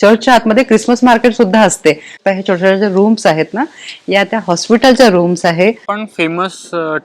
चर्चच्या आतमध्ये Christmas market सुद्धा असते. हे छोट्या छोट्या रूम्स आहेत ना या त्या हॉस्पिटलच्या रूम्स आहे. पण फेमस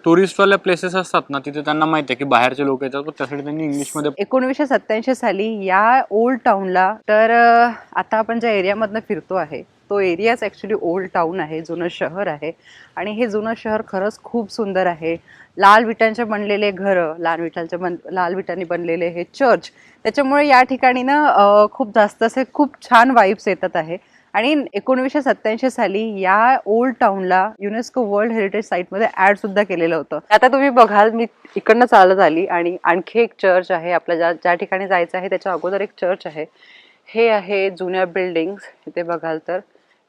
टुरिस्ट वाले प्लेसेस असतात ना तिथे त्यांना माहिती आहे की बाहेरचे लोक येतात पण त्यासाठी त्यांनी इंग्लिशमध्ये एकोणीसशे सत्याऐंशी साली या ओल्ड टाउनला तर आता आपण ज्या एरियामधनं फिरतो आहे तो एरियाच ॲक्च्युली ओल्ड टाऊन आहे जुनं शहर आहे. आणि हे जुनं शहर खरंच खूप सुंदर आहे. लाल विटांचे बनलेले घरं लाल विटांचे बन लाल विटांनी बनलेले हे चर्च त्याच्यामुळे या ठिकाणी ना खूप जास्त असे खूप छान वाईब्स येतात आहे. आणि एकोणीसशे सत्याऐंशी साली या ओल्ड टाऊनला युनेस्को वर्ल्ड हेरिटेज साईटमध्ये ॲड सुद्धा केलेलं होतं. आता तुम्ही बघाल मी इकडनं चालत आली आणि आणखी एक चर्च आहे आपल्या ज्या ज्या ठिकाणी जायचं आहे त्याच्या अगोदर एक चर्च आहे. हे आहे जुन्या बिल्डिंग्स इथे बघाल तर.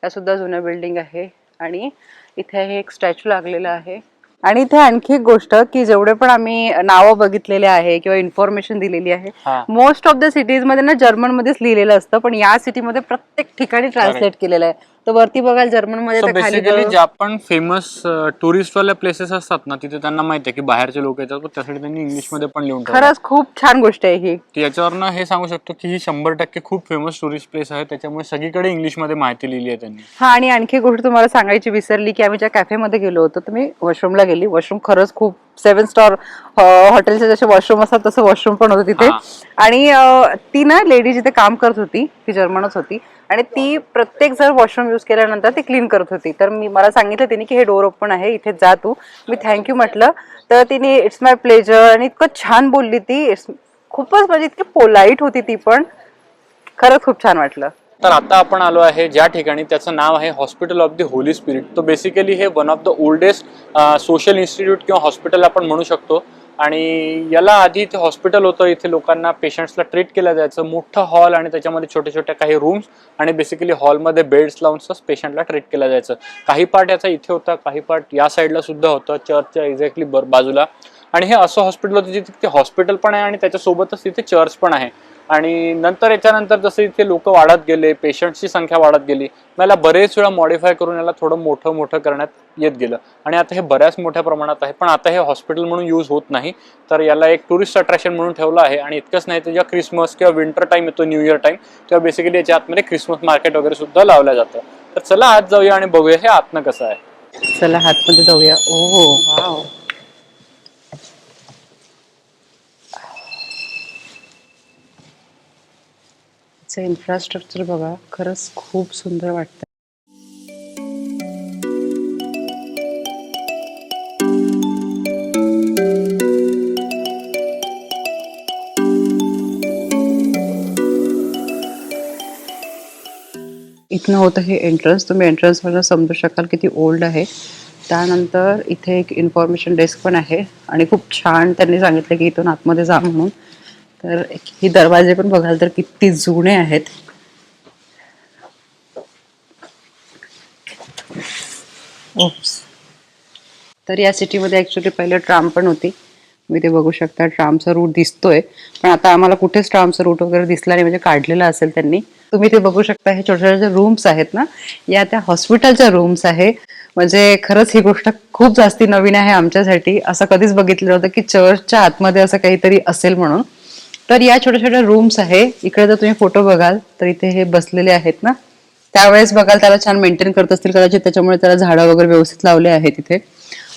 त्या सुद्धा जुन्या बिल्डिंग आहे. आणि इथे हे एक स्टॅच्यू लागलेलं आहे. आणि इथे आणखी एक गोष्ट की जेवढे पण आम्ही नावं बघितलेले आहे किंवा इन्फॉर्मेशन दिलेली आहे. मोस्ट ऑफ द सिटीजमध्ये ना जर्मन मध्येच लिहिलेलं असतं. पण या सिटीमध्ये प्रत्येक ठिकाणी ट्रान्सलेट केलेलं आहे. तर वरती बघाल जर्मनमध्ये तर खाली बेसिकली ज्या पण फेमस टुरिस्ट वाले प्लेसेस असतात ना तिथे त्यांना माहिती आहे की बाहेरचे लोक येतात पण त्यासाठी त्यांनी इंग्लिशमध्ये पण लिहून ठेवलं खरंच खूप छान गोष्ट आहे ही. की याच्यावरनं हे सांगू शकतो की ही शंभर टक्के खूप फेमस टुरिस्ट प्लेस आहे त्याच्यामुळे सगळीकडे इंग्लिशमध्ये माहिती लिहिली आहे त्यांनी. हा आणि आणखी एक गोष्ट तुम्हाला सांगायची विसरली की आम्ही ज्या कॅफेमध्ये गेलो होतो तर मी वॉशरूमला गेली. वॉशरूम खरंच खूप सेवन स्टार हॉटेलचे जसे वॉशरूम असतात तसं वॉशरूम पण होतं तिथे. हा. आणि अं, ती ना लेडी जिथे काम करत होती ती जर्मनच होती. आणि ती प्रत्येक जर वॉशरूम यूज केल्यानंतर ती क्लीन करत होती. तर मी मला सांगितलं तिने की हे डोर ओपन आहे इथे जा तू. मी थँक्यू म्हटलं. तर तिने इट्स माय प्लेजर आणि इतकं छान बोलली ती. इट्स खूपच म्हणजे इतकी पोलाईट होती ती पण. खरंच खूप छान वाटलं. तर आता आपण आलो आहे ज्या ठिकाणी त्याचं नाव आहे hospital of the holy spirit तो बेसिकली हे one of the oldest social institute किंवा हॉस्पिटल आपण म्हणू शकतो. आणि याला आधी इथे हॉस्पिटल होतं. इथे लोकांना पेशंट्सला ट्रीट केलं जायचं. मोठं हॉल आणि त्याच्यामध्ये छोट्या छोट्या काही रूम्स आणि बेसिकली हॉलमध्ये बेड्स लावूनच पेशंटला ट्रीट केलं जायचं. काही पार्ट याचा इथे होता काही पार्ट या साईडला सुद्धा होतं. चर्चच्या एक्झॅक्टली बर बाजूला. आणि हे असं हॉस्पिटल होतं जिथे तिथे हॉस्पिटल पण आहे आणि त्याच्यासोबतच तिथे चर्च पण आहे. आणि नंतर याच्यानंतर जसं इथे लोक वाढत गेले पेशंटची संख्या वाढत गेली मला याला बरेच वेळा मॉडीफाय करून याला थोडं मोठं मोठं करण्यात येत गेलं. आणि आता हे बऱ्याच मोठ्या प्रमाणात आहे पण आता हे हॉस्पिटल म्हणून यूज होत नाही. तर याला एक टुरिस्ट अट्रॅक्शन म्हणून ठेवलं आहे. आणि इतकंच नाही तर जेव्हा क्रिसमस किंवा विंटर टाइम येतो न्यू इयर टाईम तेव्हा बेसिकली याच्या आतमध्ये क्रिसमस मार्केट वगैरे सुद्धा लावलं जातं. तर चला आत जाऊया आणि बघूया हे आतनं कसं आहे. चला हातमध्ये जाऊया. ओ वाव इन्फ्रास्ट्रक्चर बघा खरंच खूप सुंदर वाटतं इथनं होतं हे एंट्रन्स तुम्ही एंट्रन्सवरनं समजू शकाल किती ओल्ड आहे. त्यानंतर इथे एक इन्फॉर्मेशन डेस्क पण आहे. आणि खूप छान त्यांनी सांगितलं की इथून आतमध्ये जा म्हणून. तर हे दरवाजे पण बघाल तर किती जुने आहेत. ओप्स. तर या सिटीमध्ये ॲक्च्युली पहिले ट्राम पण होती. मी ते बघू शकता ट्रामचा रूट दिसतोय. पण आता आम्हाला कुठेच ट्रामचा रूट वगैरे दिसला नाही म्हणजे काढलेला असेल त्यांनी. तुम्ही ते बघू शकता हे छोट्या छोट्या रूम्स आहेत ना या त्या हॉस्पिटलच्या रूम्स आहे. म्हणजे खरंच ही गोष्ट खूप जास्ती नवीन आहे आमच्यासाठी. असं कधीच बघितलं होतं की चर्चच्या आतमध्ये असं काहीतरी असेल म्हणून. तर या छोट्या छोट्या रूम्स आहे. इकडे जर तुम्ही फोटो बघाल तर इथे हे बसलेले आहेत ना? त्यावेळेस बघाल त्याला छान मेंटेन करत असतील कदाचित त्याच्यामुळे त्याला झाडं वगैरे व्यवस्थित लावले आहेत तिथे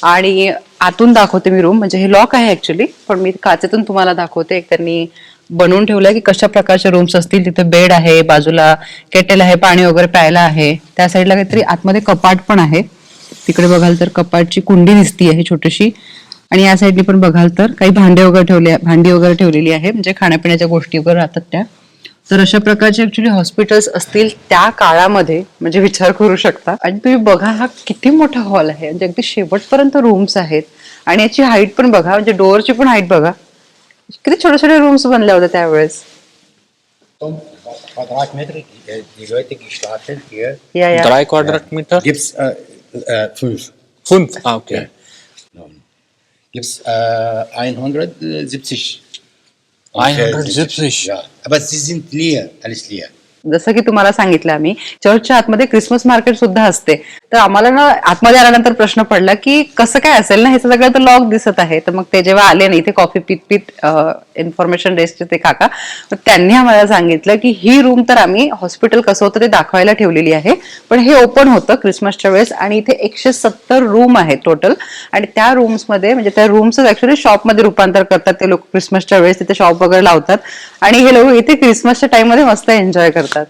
आणि आतून दाखवते मी रूम म्हणजे हे लॉक आहे ऍक्च्युली पण मी काचेतून तुम्हाला दाखवते. एक त्यांनी बनवून ठेवलंय की कशा प्रकारचे रूम्स असतील. तिथे बेड आहे बाजूला केटेल आहे पाणी वगैरे प्यायला आहे. त्या साईडला काहीतरी आतमध्ये कपाट पण आहे. तिकडे बघाल तर कपाटची कुंडी दिसती आहे छोटीशी. आणि या साईडनी पण बघाल तर काही भांडे वगैरे ठेवले भांडी वगैरे ठेवलेली आहे. म्हणजे खाण्यापिण्याच्या गोष्टी वगैरे राहतात त्या. तर अशा प्रकारचे ऍक्च्युली हॉस्पिटल्स असतील त्या काळामध्ये म्हणजे विचार करू शकता. आणि तुम्ही बघा हा किती मोठा हॉल आहे. म्हणजे अगदी शेवटपर्यंत रूम्स आहेत. आणि याची हाईट पण बघा म्हणजे डोअरची पण हाईट बघा. किती छोटे छोटे रूम्स बनल्या होत्या त्यावेळेस. Tom Quadratmeter, या या ड्राय क्वाड्रट मीटर gibt es äh, äh, fünf. फुंफ okay Gibt es äh, 170. 170. Ja, aber sie sind leer, alles leer. जसं की तुम्हाला सांगितलं आम्ही चर्चच्या आतमध्ये क्रिसमस मार्केट सुद्धा असते तर आम्हाला ना आतमध्ये आल्यानंतर प्रश्न पडला की कसं काय असेल ना हे सगळं तर लॉक दिसत आहे. तर मग ते जेव्हा आले ना इथे कॉफी पित पित इन्फॉर्मेशन डेस्कचे ते काका तर त्यांनी आम्हाला सांगितलं की ही रूम तर आम्ही हॉस्पिटल कसं होतं ते दाखवायला ठेवलेली आहे. पण हे ओपन होतं क्रिसमसच्या वेळेस आणि इथे एकशे सत्तर रूम आहेत टोटल आणि त्या रूम्समध्ये म्हणजे त्या रूम्स ऍक्च्युली शॉपमध्ये रूपांतर करतात ते लोक क्रिसमसच्या वेळेस तिथे शॉप वगैरे लावतात. आणि हे लोक इथे क्रिसमसच्या टाइममध्ये मस्त एन्जॉय करतात.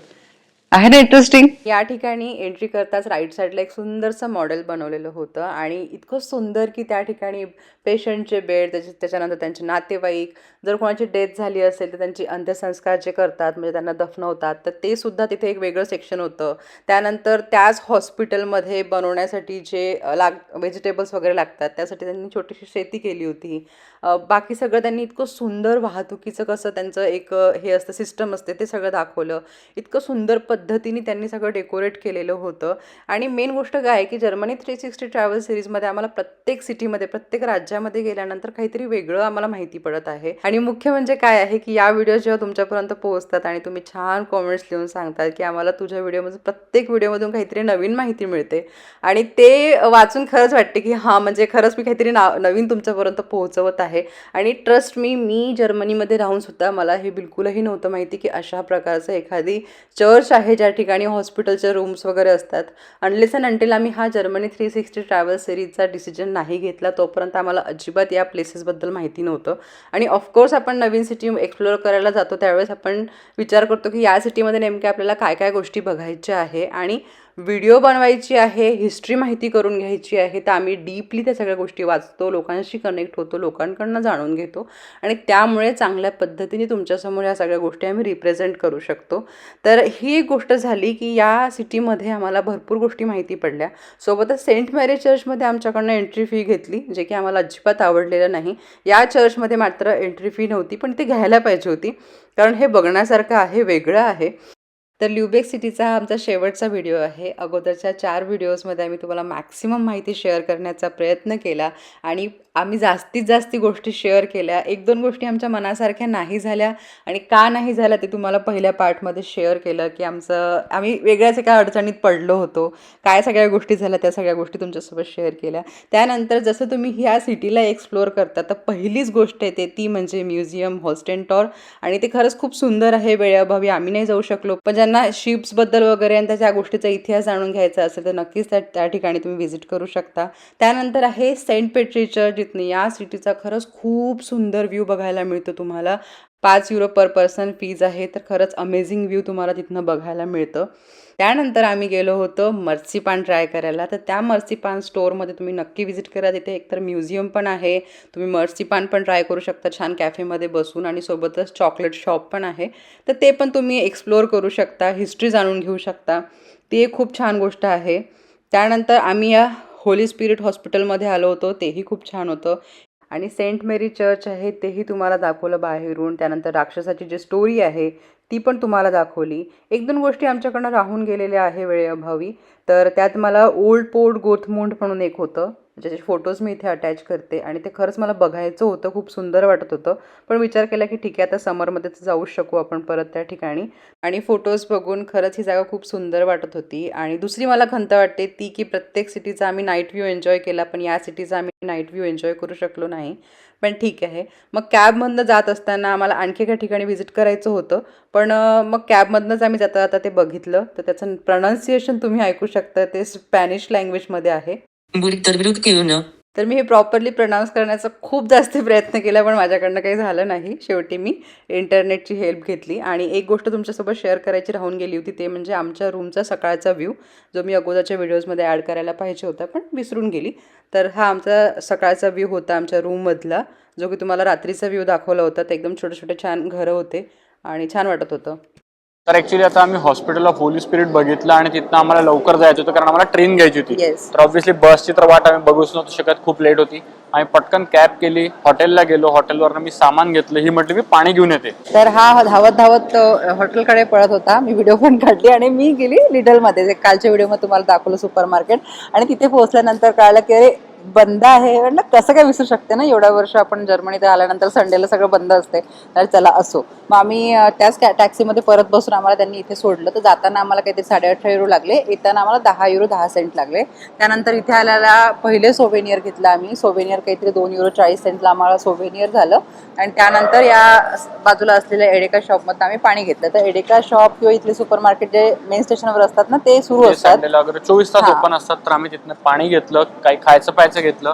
आहे ना इंटरेस्टिंग या ठिकाणी एंट्री करताच राईट साईडला एक सुंदरसं मॉडेल बनवलेलं होतं आणि इतकं सुंदर की त्या ठिकाणी पेशंटचे बेड त्याचे त्याच्यानंतर त्यांचे नातेवाईक जर कोणाची डेथ झाली असेल तर त्यांचे अंत्यसंस्कार जे करतात म्हणजे त्यांना दफनवतात तर ते सुद्धा तिथे एक वेगळं सेक्शन होतं. त्यानंतर त्याच हॉस्पिटलमध्ये बनवण्यासाठी जे लाग व्हेजिटेबल्स वगैरे लागतात त्यासाठी त्यांनी छोटीशी शेती केली होती. बाकी सगळं त्यांनी इतकं सुंदर वाहतुकीचं कसं त्यांचं एक हे असतं सिस्टम असते ते सगळं दाखवलं. इतकं सुंदर पद्धतीने त्यांनी सगळं डेकोरेट केलेलं होतं. आणि मेन गोष्ट काय आहे की जर्मनी थ्री सिक्स्टी ट्रॅव्हल सिरीजमध्ये आम्हाला प्रत्येक सिटीमध्ये प्रत्येक राज्यामध्ये गेल्यानंतर काहीतरी वेगळं आम्हाला माहिती पडत आहे. आणि मुख्य म्हणजे काय आहे की या व्हिडिओ जेव्हा तुमच्यापर्यंत पोहोचतात आणि तुम्ही छान कॉमेंट्स लिहून सांगतात की आम्हाला तुझ्या व्हिडिओमधून प्रत्येक व्हिडिओमधून काहीतरी नवीन माहिती मिळते. आणि ते वाचून खरंच वाटते की हां म्हणजे खरंच मी काहीतरी ना नवीन तुमच्यापर्यंत पोहोचवत आहे. आणि ट्रस्ट मी मी जर्मनीमध्ये राहून सुद्धा मला हे बिलकुलही नव्हतं माहिती की अशा प्रकारचं एखादी चर्च आहे ज्या ठिकाणी हॉस्पिटलचे रूम्स वगैरे असतात. अनलेस अँड अंटील आम्ही हा जर्मनी थ्री सिक्स्टी ट्रॅव्हल सिरीजचा डिसिजन नाही घेतला तोपर्यंत आम्हाला अजिबात या प्लेसेसबद्दल माहिती नव्हतं. आणि ऑफकोर्स आपण नवीन सिटी एक्सप्लोअर करायला जातो त्यावेळेस आपण विचार करतो की या सिटीमध्ये नेमक्या आपल्याला काय काय गोष्टी बघायच्या आहे. आणि व्हिडिओ बनवायची आहे हिस्ट्री माहिती करून घ्यायची आहे तर आम्ही डीपली त्या सगळ्या गोष्टी वाचतो लोकांशी कनेक्ट होतो लोकांकडनं जाणून घेतो आणि त्यामुळे चांगल्या पद्धतीने तुमच्यासमोर या सगळ्या गोष्टी आम्ही रिप्रेझेंट करू शकतो. तर ही एक गोष्ट झाली की या सिटीमध्ये आम्हाला भरपूर गोष्टी माहिती पडल्या. सोबतच सेंट मॅरी चर्चमध्ये आमच्याकडनं एंट्री फी घेतली जे की आम्हाला अजिबात आवडलेलं नाही. या चर्चमध्ये मात्र एंट्री फी नव्हती पण ती घ्यायला पाहिजे होती. कारण हे बघण्यासारखं आहे वेगळं आहे. तर ल्युबेक सिटीचा हा आमचा शेवटचा व्हिडिओ आहे. अगोदरच्या चार व्हिडिओजमध्ये आम्ही तुम्हाला मॅक्सिमम माहिती शेअर करण्याचा प्रयत्न केला आणि आम्ही जास्तीत जास्ती गोष्टी शेअर केल्या. एक दोन गोष्टी आमच्या मनासारख्या नाही झाल्या आणि का नाही झाल्या ते तुम्हाला पहिल्या पार्टमध्ये शेअर केलं की आमचं आम्ही वेगळ्याच एका अडचणीत पडलो होतो. काय सगळ्या गोष्टी झाल्या त्या सगळ्या गोष्टी तुमच्यासोबत शेअर केल्या. त्यानंतर जसं तुम्ही ह्या सिटीला एक्सप्लोअर करता तर पहिलीच गोष्ट येते ती म्हणजे म्युझियम हॉस्टेंटॉर आणि ते खरंच खूप सुंदर आहे. वेळेअभावी आम्ही नाही जाऊ शकलो. पण ज्यांना शिप्सबद्दल वगैरे आणि त्याच्या गोष्टीचा इतिहास जाणून घ्यायचा असेल तर नक्कीच त्या त्या ठिकाणी तुम्ही व्हिजिट करू शकता. त्यानंतर आहे सेंट पेट्री चर्च या सिटीचा खरंच खूप सुंदर व्ह्यू बघायला मिळतो तुम्हाला. पाच युरो पर पर्सन फीज आहे तर खरंच अमेझिंग व्ह्यू तुम्हाला तिथनं बघायला मिळतं. त्यानंतर आम्ही गेलो होतो मर्सीपान ट्राय करायला. तर त्या मर्सीपान स्टोअरमध्ये तुम्ही नक्की व्हिजिट करा. तिथे एकतर म्युझियम पण आहे. तुम्ही मर्सीपान पण ट्राय करू शकता छान कॅफेमध्ये बसून आणि सोबतच चॉकलेट शॉप पण आहे. तर ते पण तुम्ही एक्सप्लोअर करू शकता हिस्ट्री जाणून घेऊ शकता. ती एक खूप छान गोष्ट आहे. त्यानंतर आम्ही या होली स्पिरिट हॉस्पिटलमध्ये आलो होतो. तेही खूप छान होतं. आणि सेंट मेरी चर्च आहे तेही तुम्हाला दाखवलं बाहेरून. त्यानंतर राक्षसाची जी स्टोरी आहे ती पण तुम्हाला दाखवली. एक दोन गोष्टी आमच्याकडनं राहून गेलेल्या आहे वेळेअभावी. तर त्यात मला ओल्ड पोर्ट गोथमुंड म्हणून एक होतं. म्हणजे ज्याचे फोटोज मी इथे अटॅच करते आणि ते खरंच मला बघायचं होतं खूप सुंदर वाटत होतं. पण विचार केला की ठीक आहे आता समरमध्ये तर जाऊच शकू आपण परत त्या ठिकाणी. आणि फोटोज बघून खरंच ही जागा खूप सुंदर वाटत होती. आणि दुसरी मला खंत वाटते ती की प्रत्येक सिटीचा आम्ही नाईट व्ह्यू एन्जॉय केला पण या सिटीचा आम्ही नाईट व्ह्यू एन्जॉय करू शकलो नाही. पण ठीक आहे. मग कॅबमधनं जात असताना आम्हाला आणखी एका ठिकाणी व्हिजिट करायचं होतं. पण मग कॅबमधनंच आम्ही जाता जाता ते बघितलं. तर त्याचं प्रनाऊन्सिएशन तुम्ही ऐकू शकता ते स्पॅनिश लँग्वेजमध्ये आहे. तर मी हे प्रॉपरली प्रनाऊन्स करण्याचा खूप जास्त प्रयत्न केला पण माझ्याकडनं काही झालं नाही. शेवटी मी इंटरनेटची हेल्प घेतली आणि एक गोष्ट तुमच्यासोबत शेअर करायची राहून गेली होती ते म्हणजे आमच्या रूमचा सकाळचा व्ह्यू जो मी अगोदरच्या व्हिडिओजमध्ये ॲड करायला पाहिजे होता पण विसरून गेली. तर हा आमचा सकाळचा व्ह्यू होता आमच्या रूममधला जो की तुम्हाला रात्रीचा व्ह्यू दाखवला होता. ते एकदम छोटे छोटे छान घरं होते आणि छान वाटत होतं. तर ऍक्च्युली आता आम्ही हॉस्पिटल ऑफ होली स्पिरिट बघितलं आणि तिथनं आम्हाला लवकर जायचं होतं कारण आम्हाला ट्रेन घ्यायची होती. Yes. तर ऑब्व्हियसली बसची तर वाट आम्ही बघूच नव्हतो शकत खूप लेट होती. आम्ही पटकन कॅब केली हॉटेलला गेलो हॉटेलवरनं मी सामान घेतलं ही म्हटली मी पाणी घेऊन येते. तर हा धावत धावत अ, हॉटेलकडे पळत होता. मी व्हिडिओ पण काढली आणि मी गेली लिडलमध्ये जे कालच्या व्हिडिओमध्ये तुम्हाला दाखवलं सुपर मार्केट आणि तिथे पोहोचल्यानंतर कळालं की अरे बंद आहे म्हणलं कसं काय विसरू शकते ना? एवढ्या वर्ष आपण जर्मनीत आल्यानंतर संडेला सगळं बंद असते. तर चला असो. मग आम्ही त्याच टॅक्सीमध्ये परत बसून आम्हाला त्यांनी इथे सोडलं. तर जाताना आम्हाला काहीतरी साडेअठरा युरो लागले. येताना आम्हाला दहा युरो दहा सेंट लागले. त्यानंतर इथे आल्याला पहिले सोवेनियर घेतलं आम्ही. सोवेनियर काहीतरी दोन युरो चाळीस सेंटला आम्हाला सोवेनियर झालं. आणि त्यानंतर या बाजूला असलेल्या एडेका शॉपमधनं आम्ही पाणी घेतलं. तर एडेका शॉप किंवा इथले सुपर मार्केट जे मेन स्टेशनवर असतात ना ते सुरू असतात. चोवीस तास. ओपन असतात तर आम्ही तिथनं पाणी घेतलं. काही खायचं प्यायचं घेतलं.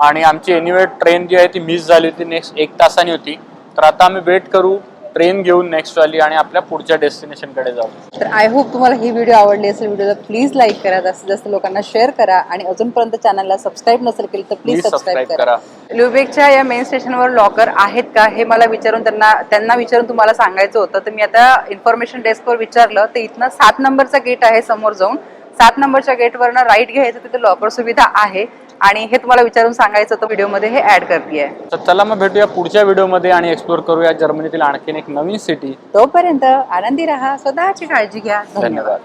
आणि आमची एनिवे ट्रेन जी आहे ती मिस झाली होती नेक्स्ट एक तासाने होती. तर आता आम्ही वेट करू ट्रेन घेऊन नेक्स्ट वाली आणि आपल्या पुढच्या डेस्टिनेशनकडे जाऊ. तर आय होप तुम्हाला ही व्हिडिओ आवडली असेल व्हिडिओला प्लीज लाईक करा जास्तीत जास्त लोकांना शेअर करा आणि अजूनपर्यंत चॅनलला सबस्क्राईब नसेल केलं तर प्लीज सबस्क्राईब करा. ल्युबेकच्या या मेन स्टेशनवर लॉकर आहेत का? हे मला विचारून त्यांना त्यांना विचारून तुम्हाला सांगायचं होतं. तर मी आता इन्फॉर्मेशन डेस्कवर विचारलं तर इथनं सात नंबरचा गेट आहे समोर जाऊन. सात नंबरच्या गेटवरनं राईट घ्यायचं तिथे लॉकर सुविधा आहे. आणि हे तुम्हाला विचारून सांगायचं होतं व्हिडिओमध्ये हे ऍड करते तर चला मग भेटूया पुढच्या व्हिडिओमध्ये आणि एक्सप्लोर करूया जर्मनीतील आणखीन एक नवीन सिटी तोपर्यंत आनंदी राहा स्वतःची काळजी घ्या. धन्यवाद.